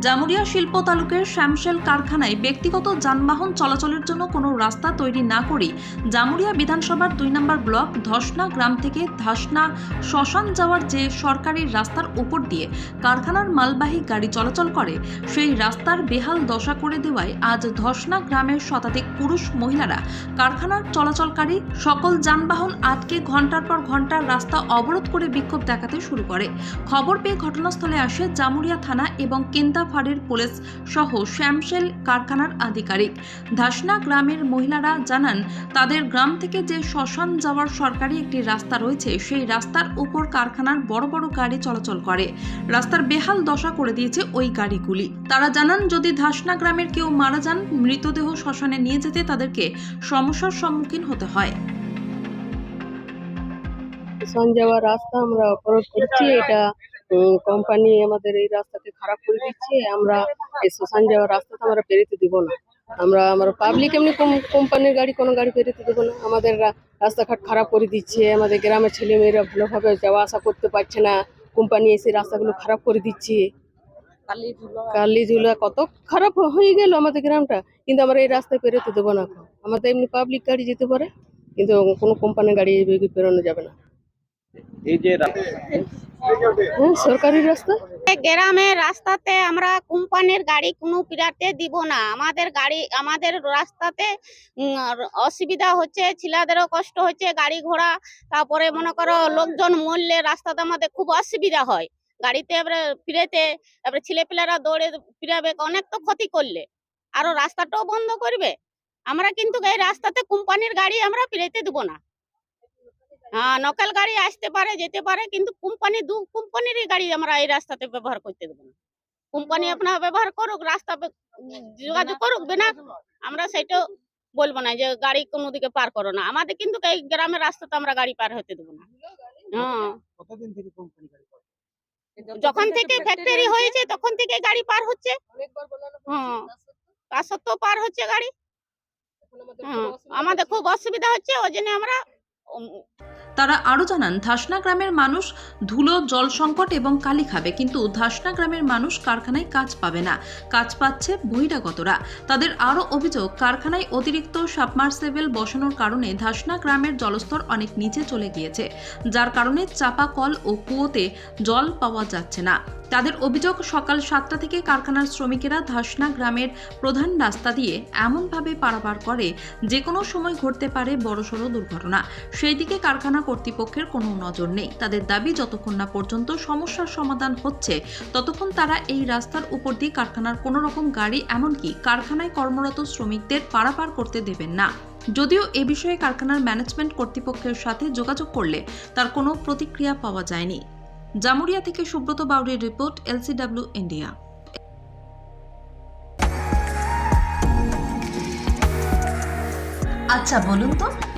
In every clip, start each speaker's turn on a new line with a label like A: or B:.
A: জামুরিয়া শিল্প তালুকের শ্যামশেল কারখানায় ব্যক্তিগত যানবাহন চলাচলের জন্য কোনো রাস্তা তৈরি না করে জামুরিয়া বিধানসভার দুই নম্বর ব্লক ধসনা গ্রাম থেকে ধাসনা শ্মশান যাওয়ার যে সরকারি রাস্তার উপর দিয়ে কারখানার মালবাহী গাড়ি চলাচল করে, সেই রাস্তার বেহাল দশা করে দেওয়ায় আজ ধসনা গ্রামের শতাধিক পুরুষ মহিলারা কারখানার চলাচলকারী সকল যানবাহন আটকে ঘণ্টার পর ঘণ্টা রাস্তা অবরোধ করে বিক্ষোভ দেখাতে শুরু করে। খবর পেয়ে ঘটনাস্থলে আসে জামুরিয়া থানা এবং কেন্দা ফাঁড়ির পুলিশ সহ শ্যামশেল কারখানার আধিকারিক। ধাসনা গ্রামের মহিলারা জানান, তাদের গ্রাম থেকে যে শ্মশান যাওয়ার সরকারি একটি রাস্তা রয়েছে, সেই রাস্তার উপর কারখানার বড় বড় গাড়ি চলাচল করে। রাস্তার বেহাল দশা করে দিয়েছে ওই গাড়িগুলি। তারা জানান, যদি ধাসনা গ্রামের কেউ মারা যান, মৃতদেহ শ্মশানে নিয়ে যেতে তাদেরকে সমস্যার সম্মুখীন হতে হয়।
B: যাওয়ার রাস্তা আমরা অবরোধ করছি, এটা কোম্পানি আমাদের এই রাস্তাকে খারাপ করে দিচ্ছে, আমরা এই শ্মশান যাওয়ার রাস্তাটা আমরা পেরোতে দিব না। আমরা, আমার পাবলিক এমনি কোম্পানির গাড়ি, কোনো গাড়ি পেরোতে দেবো না। আমাদের রাস্তাঘাট খারাপ করে দিচ্ছে, আমাদের গ্রামের ছেলেমেয়েরা ভালোভাবে যাওয়া আসা করতে পারছে না। কোম্পানি এসে রাস্তাগুলো খারাপ করে দিচ্ছে। কালি ঝুলা কত খারাপ হয়ে গেল আমাদের গ্রামটা। কিন্তু আমরা এই রাস্তায় পেরোতে দেবো না। আমাদের এমনি পাবলিক গাড়ি যেতে পারে, কিন্তু কোনো কোম্পানির গাড়ি পেরোনো যাবে না।
C: এই যে
B: সরকারি রাস্তা?
D: গ্রামের রাস্তাতে আমরা কোম্পানির গাড়ি কোনো পিরাতে দিব না। আমাদের গাড়ি আমাদের রাস্তাতে উম, অসুবিধা হচ্ছে ছেলেদেরও কষ্ট হচ্ছে গাড়ি ঘোড়া তারপরে মনে করো লোকজন মরলে রাস্তাতে আমাদের খুব অসুবিধা হয়। গাড়িতে এবারে ফিরেতে তারপরে ছেলেপেলেরা দৌড়ে ফিরাবে অনেক তো ক্ষতি করলে। আরও রাস্তাটাও বন্ধ করবে। আমরা কিন্তু এই রাস্তাতে কোম্পানির গাড়ি আমরা ফিরেতে দেবো না। হ্যাঁ নকল গাড়ি আসতে পারে যেতে পারে কিন্তু কোম্পানি দু কোম্পানিরই গাড়ি আমরা এই রাস্তাতে ব্যবহার করতে দেবো না। কোম্পানি আপনার ব্যবহার করুক রাস্তা যোগাযোগ করুক না আমরা সেটাও বলব না যে গাড়ি কোনো দিকে পার করো না। আমাদের কিন্তু এই গ্রামের রাস্তাতে আমরা গাড়ি পার হতে দেবো না। হ্যাঁ? যখন থেকে ফ্যাক্টরি হয়েছে তখন থেকে গাড়ি পার হচ্ছে। হ্যাঁ। তা সত্ত্বেও পার হচ্ছে গাড়ি। হ্যাঁ। আমাদের খুব অসুবিধা হচ্ছে ওই জন্য আমরা
A: তারা আরও জানান, ধাসনা গ্রামের মানুষ ধুলো, জল সংকট এবং কালি খাবে, কিন্তু ধাসনা গ্রামের মানুষ কারখানায় কাজ পাবে না। কাজ পাচ্ছে বহিরাগতরা। তাদের আরও অভিযোগ, কারখানায় অতিরিক্ত সাবমার্সেবল বসানোর কারণে ধাসনা গ্রামের জলস্তর অনেক নিচে চলে গিয়েছে, যার কারণে চাপা কল ও কুয়োতে জল পাওয়া যাচ্ছে না। তাদের অভিযোগ, সকাল সাতটা থেকে কারখানার শ্রমিকেরা ধাসনা গ্রামের প্রধান রাস্তা দিয়ে এমনভাবে পারাপার করে যে কোনো সময় ঘটতে পারে বড়সড় দুর্ঘটনা। সেই দিকে কারখানা কর্তৃপক্ষের কোনো নজর নেই। তাদের দাবি, যতক্ষণ না পর্যন্ত সমস্যার সমাধান হচ্ছে, ততক্ষণ তারা এই রাস্তার উপর দিয়ে কারখানার কোনো রকম গাড়ি, এমনকি কারখানায় কর্মরত শ্রমিকদের পারাপার করতে দেবেন না। যদিও এ বিষয়ে কারখানার ম্যানেজমেন্ট কর্তৃপক্ষের সাথে যোগাযোগ করলে তার কোনো প্রতিক্রিয়া পাওয়া যায়নি। জামুরিয়া থেকে সুব্রত বাউরির রিপোর্ট এলসিডব্লিউ ইন্ডিয়া। আচ্ছা বলুন তো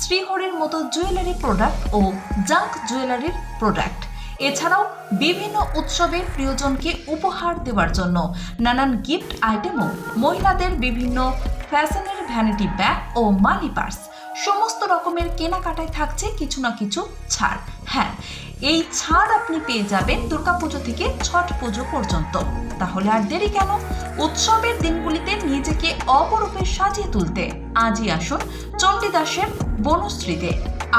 A: শ্রীহরির মতো জুয়েলারি প্রোডাক্ট ও জাঙ্ক জুয়েলারির প্রোডাক্ট। এছাড়াও বিভিন্ন উৎসবের প্রিয়জনকে উপহার দেওয়ার জন্য নানান গিফট আইটেমও মহিলাদের বিভিন্ন ফ্যাশনের ভ্যানিটি ব্যাগ ও মানি পার্স, সমস্ত রকমের কেনাকাটায় থাকছে কিছু না কিছু ছাড়। হ্যাঁ এই ছাড় আপনি পেয়ে যাবেন দুর্গাপুজো থেকে ছট পুজো পর্যন্ত। তাহলে আর দেরি কেন? উৎসবের দিনগুলিতে নিজেকে অপরূপে সাজিয়ে তুলতে। আজই আসুন চণ্ডীদাসের বনশ্রীতে।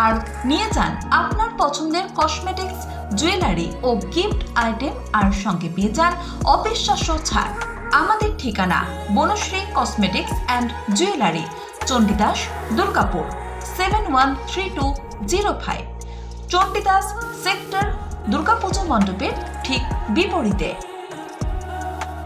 A: আর নিয়ে যান আপনার পছন্দের কসমেটিক্স জুয়েলারি ও গিফট আইটেম আর সঙ্গে পেয়ে যান অবিশ্বাস্য ছাড়। আমাদের ঠিকানা Banashree cosmetics and jewellery Chandidas, Durgapur seven one three two zero five Chandidas sector Durga Puja মণ্ডপের ঠিক বিপরীতে।